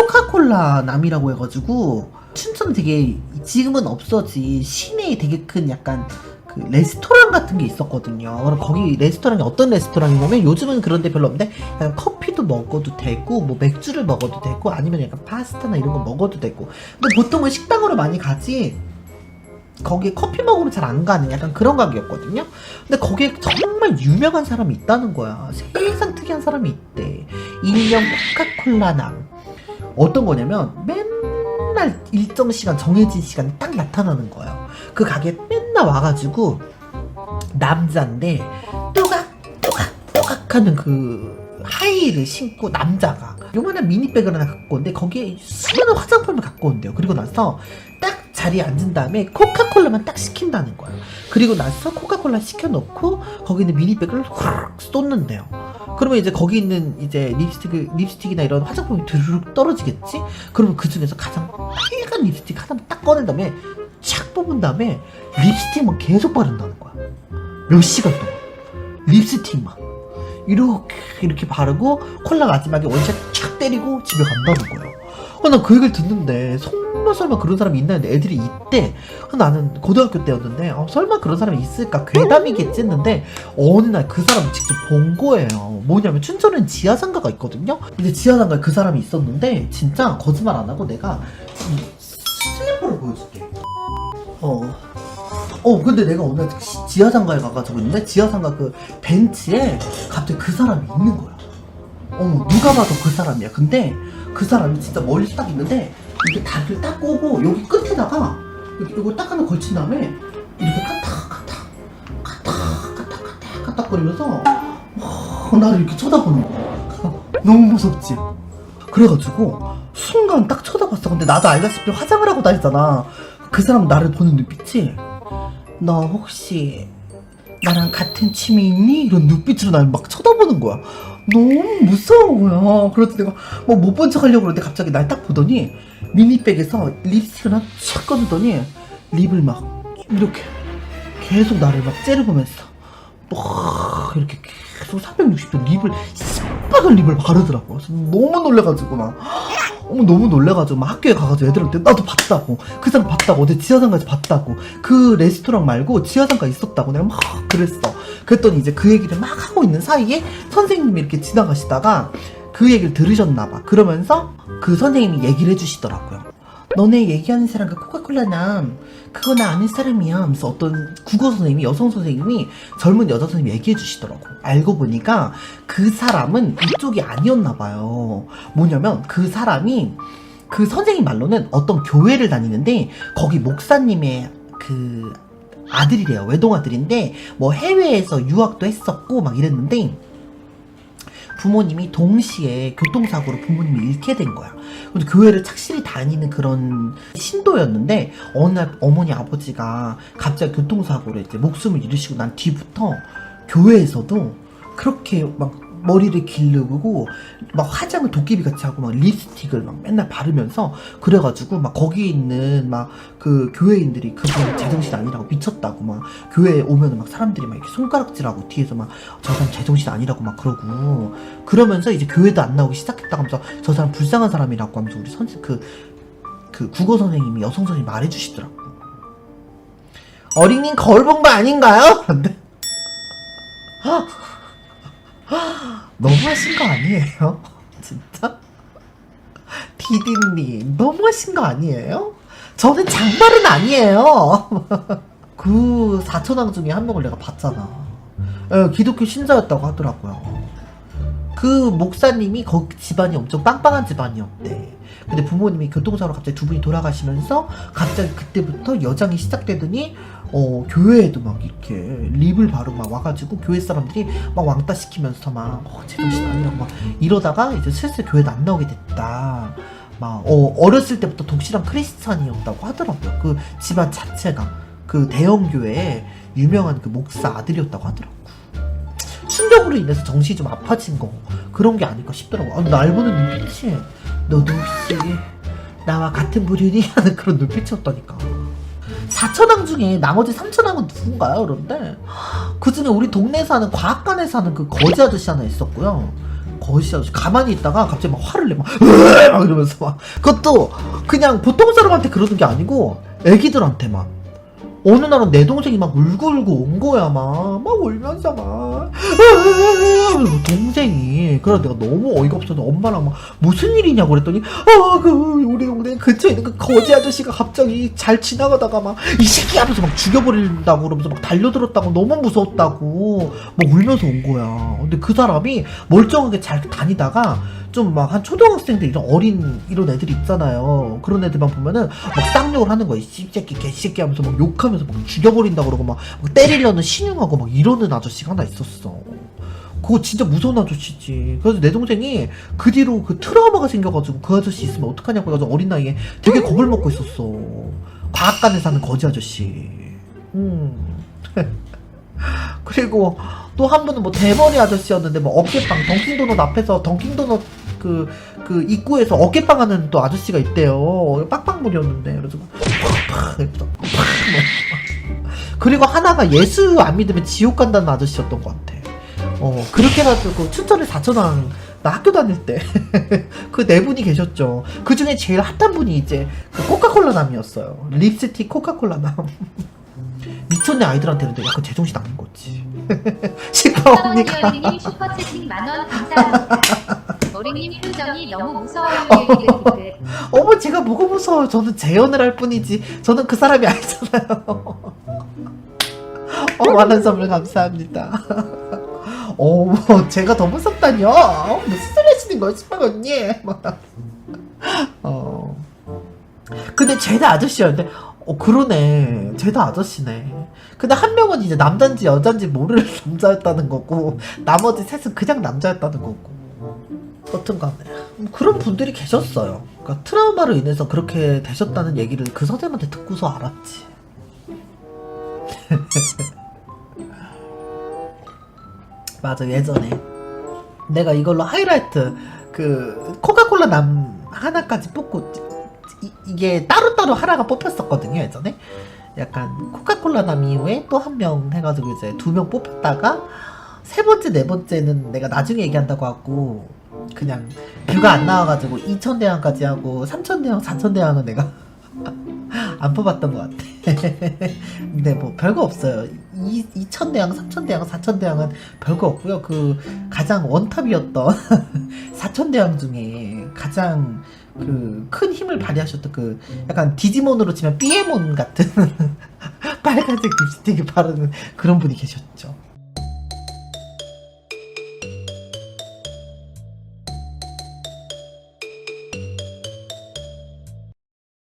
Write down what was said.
코카콜라 남이라고 해가지고 춘천 되게 지금은 없어지 시내에 되게 큰 약간 그 레스토랑 같은 게 있었거든요. 그럼 거기 레스토랑이 어떤 레스토랑이냐면 요즘은 그런 데 별로 없는데 약간 커피도 먹어도 되고 뭐 맥주를 먹어도 되고 아니면 약간 파스타나 이런 거 먹어도 되고 근데 보통은 식당으로 많이 가지 거기에 커피 먹으러 잘 안 가는 약간 그런 가게였거든요. 근데 거기에 정말 유명한 사람이 있다는 거야. 세상 특이한 사람이 있대. 일명 코카콜라남. 어떤 거냐면 맨날 일정 시간 정해진 시간에 딱 나타나는 거예요. 그 가게에 맨날 와가지고 남자인데 또각 또각 또각 하는 그 하이힐을 신고 남자가 요만한 미니백을 하나 갖고 온데 거기에 수많은 화장품을 갖고 온대요. 그리고 나서 딱 자리에 앉은 다음에 코카콜라만 딱 시킨다는 거야. 그리고 나서 코카콜라 시켜놓고 거기 있는 미니백을 후룩 쏟는데요. 그러면 이제 거기 있는 이제 립스틱, 립스틱이나 이런 화장품이 드르륵 떨어지겠지? 그러면 그 중에서 가장 빨간 립스틱 하나만 딱 꺼낸 다음에 착 뽑은 다음에 립스틱만 계속 바른다는 거야. 몇 시간 동안. 립스틱만. 이렇게, 이렇게 바르고 콜라 마지막에 원샷 촥 때리고 집에 간다는 거예요. 어, 나그 얘기를 듣는데, 설마 설마 그런 사람이 있나 했는데 애들이 있대. 어, 나는 고등학교 때였는데, 어, 설마 그런 사람이 있을까? 괴담이겠지 했는데, 어느 날 그 사람을 직접 본 거예요. 뭐냐면, 춘천엔 지하상가가 있거든요? 근데 지하상가에 그 사람이 있었는데, 진짜 거짓말 안 하고 내가 이 슬리퍼를 보여줄게. 어. 어, 근데 내가 오늘 시- 지하상가에 가가지고 있는데, 지하상가 그 벤치에 갑자기 그 사람이 있는 거야. 어, 누가 봐도 그 사람이야. 근데 그 사람이 진짜 멀리 딱 있는데, 이렇게 다리를 딱 꼬고, 여기 끝에다가, 이거 딱 하나 걸친 다음에, 이렇게 까딱까딱, 까딱까딱, 까딱거리면서, 막 나를 이렇게 쳐다보는 거야. 너무 무섭지? 그래가지고, 순간 딱 쳐다봤어. 근데 나도 알다시피 화장을 하고 다니잖아. 그 사람 나를 보는 눈빛이, 너 혹시 나랑 같은 취미 있니? 이런 눈빛으로 날 막 쳐다보는 거야. 너무 무서운 거야. 그래서 내가 뭐 못 본 척 하려고 그러는데 갑자기 날 딱 보더니 미니백에서 립스틱을 하나 촥 꺼내더니 립을 막 이렇게 계속 나를 막 째려보면서 막 이렇게 계속 360도 립을 시뻘건 립을 바르더라고. 그래서 너무 놀래가지고 막 어머 너무 놀래가지고 막 학교에 가가지고 애들한테 나도 봤다고. 그 사람 봤다고. 어제 지하상가에서 봤다고. 그 레스토랑 말고 지하상가 있었다고 내가 막 그랬어. 그랬더니 이제 그 얘기를 막 하고 있는 사이에 선생님이 이렇게 지나가시다가 그 얘기를 들으셨나봐. 그러면서 그 선생님이 얘기를 해주시더라고요 너네 얘기하는 사람 그 코카콜라남 그거 나 아는 사람이야 하면서 어떤 국어 선생님이 여성 선생님이 젊은 여자 선생님이 얘기해 주시더라고. 알고 보니까 그 사람은 이쪽이 아니었나 봐요. 뭐냐면 그 사람이 그 선생님 말로는 어떤 교회를 다니는데 거기 목사님의 그 아들이래요. 외동 아들인데 뭐 해외에서 유학도 했었고 막 이랬는데 부모님이 동시에 교통사고로 부모님이 잃게 된 거야. 그래서 교회를 착실히 다니는 그런 신도였는데 어느 날 어머니 아버지가 갑자기 교통사고로 이제 목숨을 잃으시고 난 뒤부터 교회에서도 그렇게 막 머리를 기르고 막 화장을 도깨비 같이 하고 막 립스틱을 막 맨날 바르면서 그래가지고 막 거기 있는 막 그 교회인들이 그분 제정신 아니라고 미쳤다고 막 교회에 오면은 막 사람들이 막 이렇게 손가락질하고 뒤에서 막 저 사람 제정신 아니라고 막 그러고 그러면서 이제 교회도 안 나오기 시작했다 하면서 저 사람 불쌍한 사람이라고 하면서 우리 선생 그, 그 국어 선생님이 여성 선생님이 말해주시더라고. 어린이 거울 본 거 아닌가요? 근데 너무하신 거 아니에요? 진짜? 디디님 너무하신 거 아니에요? 저는 장발은 아니에요. 그 사천왕 중에 한 명을 내가 봤잖아. 예, 기독교 신자였다고 하더라고요. 그 목사님이 거기 집안이 엄청 빵빵한 집안이었대. 근데 부모님이 교통사고로 갑자기 두 분이 돌아가시면서 갑자기 그때부터 여장이 시작되더니 어 교회에도 막 이렇게 립을 바르고 막 와가지고 교회 사람들이 막 왕따 시키면서 막 어, 제정신 아니라고 막 이러다가 이제 슬슬 교회도 안 나오게 됐다. 막 어, 어렸을 때부터 독실한 크리스찬이었다고 하더라고요. 그 집안 자체가 그 대형 교회에 유명한 그 목사 아들이었다고 하더라고. 충격으로 인해서 정신이 좀 아파진 거 그런 게 아닐까 싶더라고. 아, 날 보는 눈빛이 너도 혹시 나와 같은 부류니 하는 그런 눈빛이었다니까. 4천왕 중에 나머지 3천왕은 누군가요? 그런데 그 중에 우리 동네에 사는 과학관에 사는 그 거지 아저씨 하나 있었고요. 거시 아저씨 가만히 있다가 갑자기 막 화를 내막! 막 이러면서 막 그것도 그냥 보통 사람한테 그러는 게 아니고 애기들한테만 어느 날은 내 동생이 막 울고 울고 온 거야 막. 막 울면서 막. 으아! 동생이. 그래서 내가 너무 어이가 없어서 엄마랑 막 무슨 일이냐고 그랬더니 아그 우리 우리 근처에 있는 그 거지 아저씨가 갑자기 잘 지나가다가 막 이 새끼 하면서 막 죽여버린다고 그러면서 막 달려들었다고 너무 무서웠다고 막 울면서 온 거야. 근데 그 사람이 멀쩡하게 잘 다니다가 좀 막 한 초등학생들 이런 어린 이런 애들이 있잖아요. 그런 애들만 보면은 막 쌍욕을 하는 거야. 이 씹새끼 개새끼 하면서 막 욕하면서 막 죽여버린다 그러고 막, 막 때리려는 신용하고 막 이러는 아저씨가 하나 있었어 그거 진짜 무서운 아저씨지. 그래서 내 동생이 그 뒤로 그 트라우마가 생겨가지고 그 아저씨 있으면 어떡하냐고 해가지고 어린 나이에 되게 겁을 먹고 있었어. 과학관에 사는 거지 아저씨. 음. 그리고 또 한 분은 뭐 대머리 아저씨였는데 뭐 어깨빵 던킹도넛 앞에서 던킹도넛 그, 그 입구에서 어깨빵 하는 또 아저씨가 있대요. 빡빡물이었는데. 그래서 막 팍팍 이러면서 팍 막. 그리고 하나가 예수 안 믿으면 지옥 간다는 아저씨였던 것 같아. 어, 그렇게 해가지고 춘천에 4천왕 나 학교 다닐 때 그 네 분이 계셨죠. 그 중에 제일 핫한 분이 이제 그 코카콜라 남이었어요. 립스틱 코카콜라 남. 미쳤네 아이들한테는 되게 약간 제정신 나는 거지. 시카 언니가 슈퍼채팅 만원 감사합니다. 어린님 표정이 너무 무서워요. 어머 제가 뭐가 무서워요. 저는 재연을 할 뿐이지. 저는 그 사람이 아니잖아요. 어 많은 선물 감사합니다. 어머 제가 더 무섭다뇨. 어, 무슨 소리 하시는 거예요, 시카 언니? 막. 어. 근데 죄다 아저씨였는데 어 그러네 죄다 아저씨네 근데 한 명은 이제 남잔지 여잔지 모르는 남자였다는 거고 나머지 셋은 그냥 남자였다는 거고 간에 뭐 그런 분들이 계셨어요. 그러니까 트라우마로 인해서 그렇게 되셨다는 얘기를 그 선생님한테 듣고서 알았지. 맞아 예전에. 내가 이걸로 하이라이트 그 코카콜라 남 하나까지 뽑고 이, 이게 따로따로 하나가 뽑혔었거든요 예전에. 약간 코카콜라 남 이후에 또 한 명 해가지고 이제 두 명 뽑혔다가 세 번째 네 번째는 내가 나중에 얘기한다고 하고 그냥 뷰가 안 나와가지고 2천대왕까지 하고 3천대왕 4천대왕은 내가 안 뽑았던 것 같아. 근데 뭐 별거 없어요. 2, 2천대왕 3천대왕 4천대왕은 별거 없고요. 그 가장 원탑이었던 4천대왕 중에 가장 그 큰 힘을 발휘하셨던 그 약간 디지몬으로 치면 삐에몬 같은 빨간색 립스틱을 바르는 그런 분이 계셨죠.